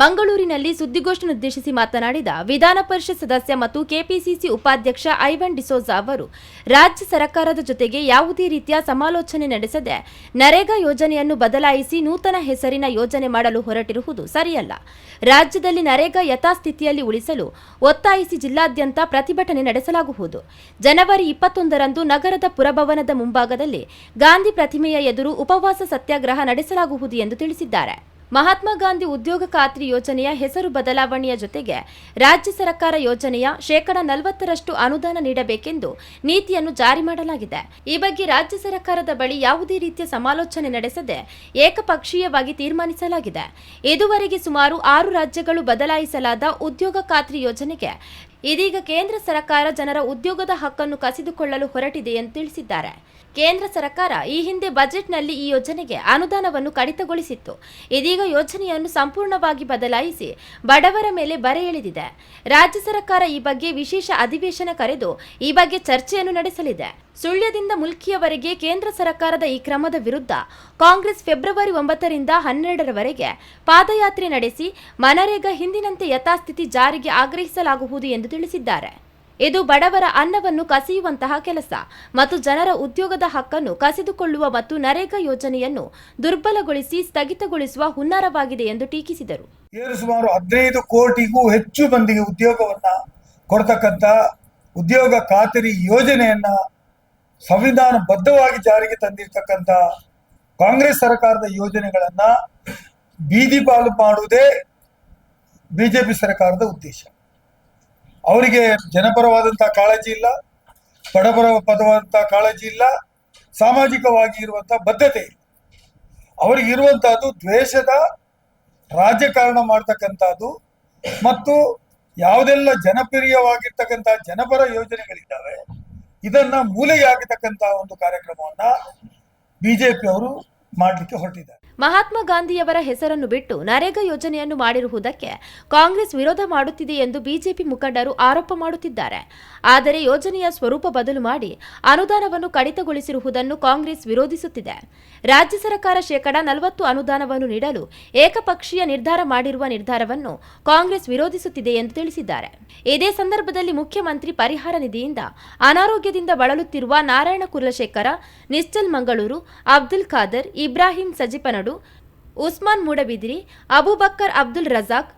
ಮಂಗಳೂರಿನಲ್ಲಿ ಸುದ್ದಿಗೋಷ್ಠಿಯನ್ನುದ್ದೇಶಿಸಿ ಮಾತನಾಡಿದ ವಿಧಾನ ಪರಿಷತ್ ಸದಸ್ಯ ಮತ್ತು ಕೆಪಿಸಿಸಿ ಉಪಾಧ್ಯಕ್ಷ ಐವನ್ ಡಿಸೋಜಾ ಅವರು, ರಾಜ್ಯ ಸರ್ಕಾರದ ಜೊತೆಗೆ ಯಾವುದೇ ರೀತಿಯ ಸಮಾಲೋಚನೆ ನಡೆಸದೆ ನರೇಗಾ ಯೋಜನೆಯನ್ನು ಬದಲಾಯಿಸಿ ನೂತನ ಹೆಸರಿನ ಯೋಜನೆ ಮಾಡಲು ಹೊರಟಿರುವುದು ಸರಿಯಲ್ಲ. ರಾಜ್ಯದಲ್ಲಿ ನರೇಗಾ ಯಥಾಸ್ಥಿತಿಯಲ್ಲಿ ಉಳಿಸಲು ಒತ್ತಾಯಿಸಿ ಜಿಲ್ಲಾದ್ಯಂತ ಪ್ರತಿಭಟನೆ ನಡೆಸಲಾಗುವುದು. ಜನವರಿ ಇಪ್ಪತ್ತೊಂದರಂದು ನಗರದ ಪುರಭವನದ ಮುಂಭಾಗದಲ್ಲಿ ಗಾಂಧಿ ಪ್ರತಿಮೆಯ ಎದುರು ಉಪವಾಸ ಸತ್ಯಾಗ್ರಹ ನಡೆಸಲಾಗುವುದು ಎಂದು ತಿಳಿಸಿದ್ದಾರೆ. ಮಹಾತ್ಮ ಗಾಂಧಿ ಉದ್ಯೋಗ ಖಾತ್ರಿ ಯೋಜನೆಯ ಹೆಸರು ಬದಲಾವಣೆಯ ಜೊತೆಗೆ ರಾಜ್ಯ ಸರ್ಕಾರ ಯೋಜನೆಯ ಶೇಕಡ ನಲವತ್ತರಷ್ಟು ಅನುದಾನ ನೀಡಬೇಕೆಂದು ನೀತಿಯನ್ನು ಜಾರಿ ಮಾಡಲಾಗಿದೆ. ಈ ಬಗ್ಗೆ ರಾಜ್ಯ ಸರ್ಕಾರದ ಬಳಿ ಯಾವುದೇ ರೀತಿಯ ಸಮಾಲೋಚನೆ ನಡೆಸದೆ ಏಕಪಕ್ಷೀಯವಾಗಿ ತೀರ್ಮಾನಿಸಲಾಗಿದೆ. ಇದುವರೆಗೆ ಸುಮಾರು ಆರು ರಾಜ್ಯಗಳು ಬದಲಾಯಿಸಲಾದ ಉದ್ಯೋಗ ಖಾತ್ರಿ ಯೋಜನೆಗೆ ಇದೀಗ ಕೇಂದ್ರ ಸರ್ಕಾರ ಜನರ ಉದ್ಯೋಗದ ಹಕ್ಕನ್ನು ಕಸಿದುಕೊಳ್ಳಲು ಹೊರಟಿದೆ ಎಂದು ತಿಳಿಸಿದ್ದಾರೆ. ಕೇಂದ್ರ ಸರ್ಕಾರ ಈ ಹಿಂದೆ ಬಜೆಟ್ನಲ್ಲಿ ಈ ಯೋಜನೆಗೆ ಅನುದಾನವನ್ನು ಕಡಿತಗೊಳಿಸಿತ್ತು. ಇದೀಗ ಯೋಜನೆಯನ್ನು ಸಂಪೂರ್ಣವಾಗಿ ಬದಲಾಯಿಸಿ ಬಡವರ ಮೇಲೆ ಬರೆ ಎಳೆದಿದೆ. ರಾಜ್ಯ ಸರ್ಕಾರ ಈ ಬಗ್ಗೆ ವಿಶೇಷ ಅಧಿವೇಶನ ಕರೆದು ಈ ಬಗ್ಗೆ ಚರ್ಚೆಯನ್ನು ನಡೆಸಲಿದೆ. ಸುಳ್ಯದಿಂದ ಮುಲ್ಕಿಯವರೆಗೆ ಕೇಂದ್ರ ಸರ್ಕಾರದ ಈ ಕ್ರಮದ ವಿರುದ್ಧ ಕಾಂಗ್ರೆಸ್ ಫೆಬ್ರವರಿ ಒಂಬತ್ತರಿಂದ ಹನ್ನೆರಡರವರೆಗೆ ಪಾದಯಾತ್ರೆ ನಡೆಸಿ ಮನರೇಗಾ ಹಿಂದಿನಂತೆ ಯಥಾಸ್ಥಿತಿ ಜಾರಿಗೆ ಆಗ್ರಹಿಸಲಾಗುವುದು ಎಂದು ತಿಳಿಸಿದ್ದಾರೆ. ಇದು ಬಡವರ ಅನ್ನವನ್ನು ಕಸಿಯುವಂತಹ ಕೆಲಸ ಮತ್ತು ಜನರ ಉದ್ಯೋಗದ ಹಕ್ಕನ್ನು ಕಸಿದುಕೊಳ್ಳುವ ಮತ್ತು ನರೇಗಾ ಯೋಜನೆಯನ್ನು ದುರ್ಬಲಗೊಳಿಸಿ ಸ್ಥಗಿತಗೊಳಿಸುವ ಹುನ್ನಾರವಾಗಿದೆ ಎಂದು ಟೀಕಿಸಿದರು. ಸುಮಾರು ಹದಿನೈದು ಕೋಟಿಗೂ ಹೆಚ್ಚು ಮಂದಿಗೆ ಉದ್ಯೋಗವನ್ನ ಕೊಡ್ತಕ್ಕಂಥ ಉದ್ಯೋಗ ಖಾತರಿ ಯೋಜನೆಯನ್ನ ಸಂವಿಧಾನ ಬದ್ಧವಾಗಿ ಜಾರಿಗೆ ತಂದಿರ್ತಕ್ಕಂಥ ಕಾಂಗ್ರೆಸ್ ಸರ್ಕಾರದ ಯೋಜನೆಗಳನ್ನ ಬೀದಿ ಪಾಲು ಮಾಡುವುದೇ ಬಿಜೆಪಿ ಸರ್ಕಾರದ ಉದ್ದೇಶ. ಅವರಿಗೆ ಜನಪರವಾದಂತಹ ಕಾಳಜಿ ಇಲ್ಲ ಬಡಪರ ಪದವಾದಂತಹ ಕಾಳಜಿ ಇಲ್ಲ, ಸಾಮಾಜಿಕವಾಗಿ ಇರುವಂತಹ ಬದ್ಧತೆ ಇಲ್ಲ. ಅವರಿಗೆ ಇರುವಂತಹದ್ದು ದ್ವೇಷದ ರಾಜಕಾರಣ ಮಾಡ್ತಕ್ಕಂಥದ್ದು ಮತ್ತು ಯಾವುದೆಲ್ಲ ಜನಪ್ರಿಯವಾಗಿರ್ತಕ್ಕಂಥ ಜನಪರ ಯೋಜನೆಗಳಿದ್ದಾವೆ, ಇದನ್ನ ಮೂಲೆಗೆ ಒಂದು ಕಾರ್ಯಕ್ರಮವನ್ನ ಬಿಜೆಪಿ ಅವರು ಮಾಡಲಿಕ್ಕೆ ಹೊರಟಿದ್ದಾರೆ. ಮಹಾತ್ಮ ಗಾಂಧಿಯವರ ಹೆಸರನ್ನು ಬಿಟ್ಟು ನರೇಗಾ ಯೋಜನೆಯನ್ನು ಮಾಡಿರುವುದಕ್ಕೆ ಕಾಂಗ್ರೆಸ್ ವಿರೋಧ ಮಾಡುತ್ತಿದೆ ಎಂದು ಬಿಜೆಪಿ ಮುಖಂಡರು ಆರೋಪ ಮಾಡುತ್ತಿದ್ದಾರೆ. ಆದರೆ ಯೋಜನೆಯ ಸ್ವರೂಪ ಬದಲು ಮಾಡಿ ಅನುದಾನವನ್ನು ಕಡಿತಗೊಳಿಸಿರುವುದನ್ನು ಕಾಂಗ್ರೆಸ್ ವಿರೋಧಿಸುತ್ತಿದೆ. ರಾಜ್ಯ ಸರ್ಕಾರ ಶೇಕಡ ನಲವತ್ತು ಅನುದಾನವನ್ನು ನೀಡಲು ಏಕಪಕ್ಷೀಯ ನಿರ್ಧಾರ ಮಾಡಿರುವ ನಿರ್ಧಾರವನ್ನು ಕಾಂಗ್ರೆಸ್ ವಿರೋಧಿಸುತ್ತಿದೆ ಎಂದು ತಿಳಿಸಿದ್ದಾರೆ. ಇದೇ ಸಂದರ್ಭದಲ್ಲಿ ಮುಖ್ಯಮಂತ್ರಿ ಪರಿಹಾರ ನಿಧಿಯಿಂದ ಅನಾರೋಗ್ಯದಿಂದ ಬಳಲುತ್ತಿರುವ ನಾರಾಯಣ ಕುಲಶೇಖರ ನಿಶ್ಚಲ್ ಮಂಗಳೂರು, ಅಬ್ದುಲ್ ಖಾದರ್, ಇಬ್ರಾಹಿಂ ಸಜಿಪನಡು ಉಸ್ಮಾನ್ ಮೂಡಬಿದಿರಿ, ಅಬುಬಕ್ಕರ್ ಅಬ್ದುಲ್ ರಜಾಕ್,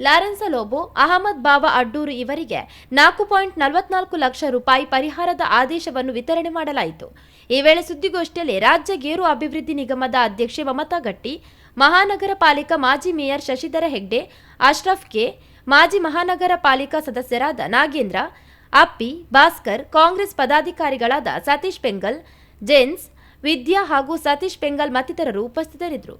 ಲಾರೆನ್ಸ ಲೋಬೋ, ಅಹಮದ್ ಬಾಬಾ ಅಡ್ಡೂರು ಇವರಿಗೆ ನಾಲ್ಕು ಪಾಯಿಂಟ್ ನಲವತ್ನಾಲ್ಕು ಲಕ್ಷ ರೂಪಾಯಿ ಪರಿಹಾರದ ಆದೇಶವನ್ನು ವಿತರಣೆ ಮಾಡಲಾಯಿತು. ಈ ವೇಳೆ ಸುದ್ದಿಗೋಷ್ಠಿಯಲ್ಲಿ ರಾಜ್ಯ ಗೇರು ಅಭಿವೃದ್ಧಿ ನಿಗಮದ ಅಧ್ಯಕ್ಷೆ ಮಮತಾ ಗಟ್ಟಿ, ಮಹಾನಗರ ಪಾಲಿಕಾ ಮಾಜಿ ಮೇಯರ್ ಶಶಿಧರ ಹೆಗ್ಡೆ, ಅಶ್ರಫ್ ಕೆ, ಮಾಜಿ ಮಹಾನಗರ ಪಾಲಿಕಾ ಸದಸ್ಯರಾದ ನಾಗೇಂದ್ರ, ಅಪ್ಪಿ, ಭಾಸ್ಕರ್, ಕಾಂಗ್ರೆಸ್ ಪದಾಧಿಕಾರಿಗಳಾದ ಸತೀಶ್ ಬೆಂಗಲ್ ಜೇನ್ಸ್ ವಿದ್ಯಾ ಹಾಗೂ ಸತೀಶ್ ಪೆಂಗಲ್ ಮತ್ತಿತರರು ಉಪಸ್ಥಿತರಿದ್ದರು